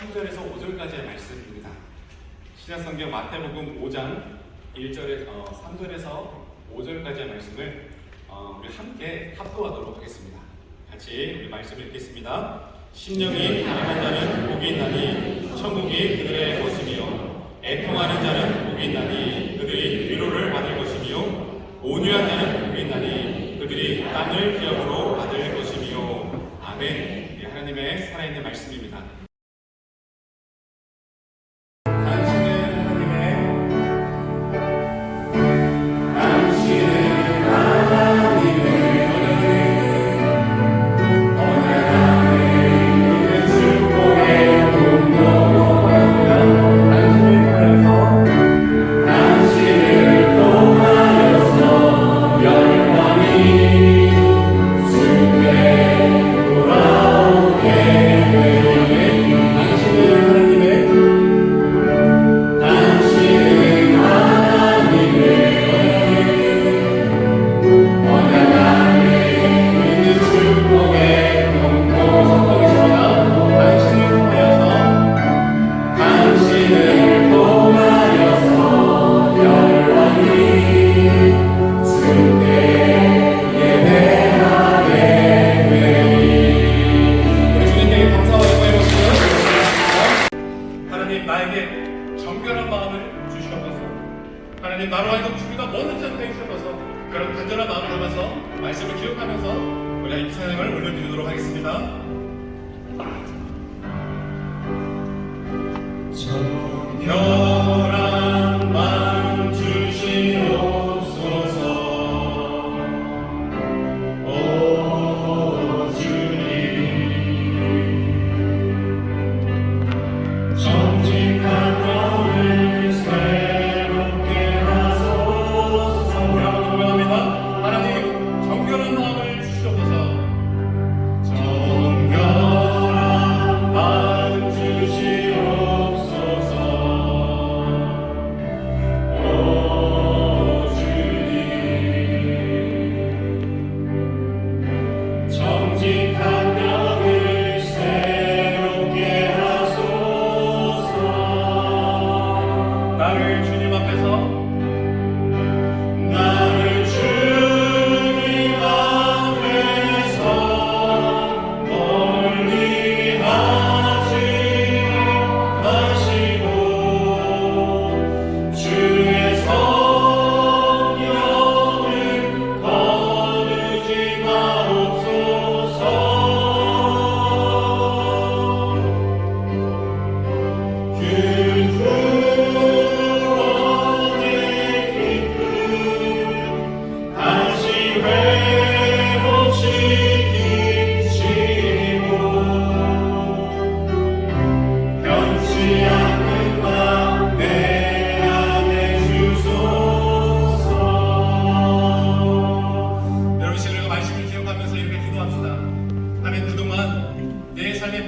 3절에서 5절까지의 말씀입니다. 신약성경 마태복음 5장 1절에 어, 3절에서 5절까지의 말씀을 어, 우리 함께 합독하도록 하겠습니다. 같이 우리 말씀을 읽겠습니다. 심령이 가난한 자는 복이 있나니 천국이 그들의 것이며 애통하는 자는 복이 있나니 그들이 위로를 받을 것이며 온유한 자는 복이 있나니 그들이 땅을 기업으로 받을 것이며 아멘. 예, 하나님의 살아있는 말씀입니다. 그런 간절한 마음을 담아서 말씀을 기억하면서 우리 이 찬양을 올려드리도록 하겠습니다.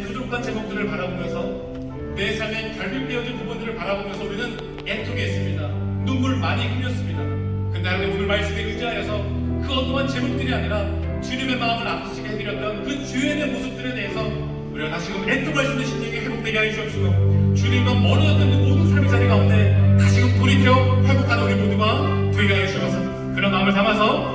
부족한 제목들을 바라보면서 내 삶의 결핍되어진 부분들을 바라보면서 우리는 애통했습니다. 눈물 많이 흘렸습니다. 근데 하나님 오늘 말씀에 의지하여서 그 어떠한 제목들이 아니라 주님의 마음을 아프시게 해드렸던 그 주연의 모습들에 대해서 우리가 다시금 애통할 수 있는 심령이 회복되게 하여 주옵시고 주님과 멀어졌던 그 모든 삶의 자리 가운데 다시금 돌이켜 회복하는 우리 모두가 되게 하여 주옵소서. 그런 마음을 담아서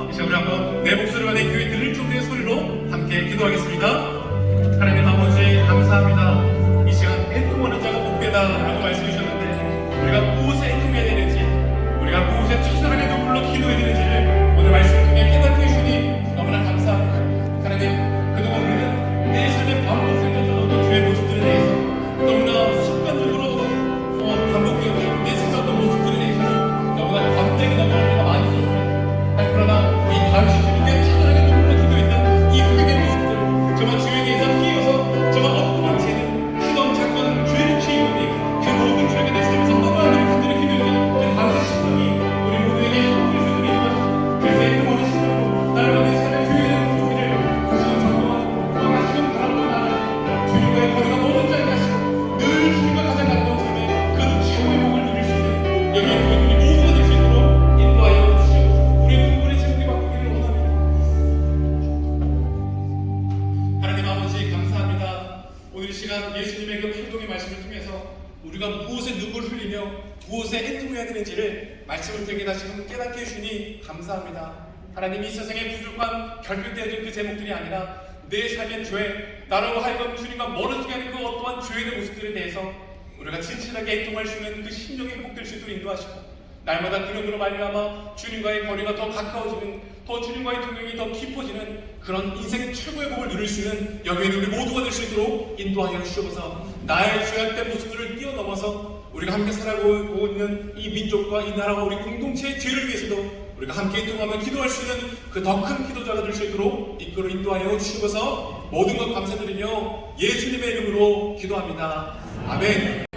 the 무엇에 애통해야 되는지를 말씀을 통해 다시금 깨닫게 해주니 감사합니다. 하나님 이 세상에 부족한 결핍되어진 그 제목들이 아니라 내 삶의 죄, 나로 하여금 주님과 멀어지게 하는 그 어떠한 죄의 모습들에 대해서 우리가 진실하게 애통할 수 있는 그 심령의 회복될 수 있도록 인도하시고 날마다 그러므로 말미암아 주님과의 거리가 더 가까워지는 더 주님과의 동행이 더 깊어지는 그런 인생 최고의 복을 누릴 수 있는 여기 있는 우리 모두가 될 수 있도록 인도하여 주시옵소서 나의 죄악된 모습들을 뛰어넘어서 우리가 함께 살아가고 있는 이 민족과 이 나라와 우리 공동체의 죄를 위해서도 우리가 함께 통하며 기도할 수 있는 그 더 큰 기도자가 될 수 있도록 이끌어 인도하여 주시옵소서. 모든 것 감사드리며 예수님의 이름으로 기도합니다. 아멘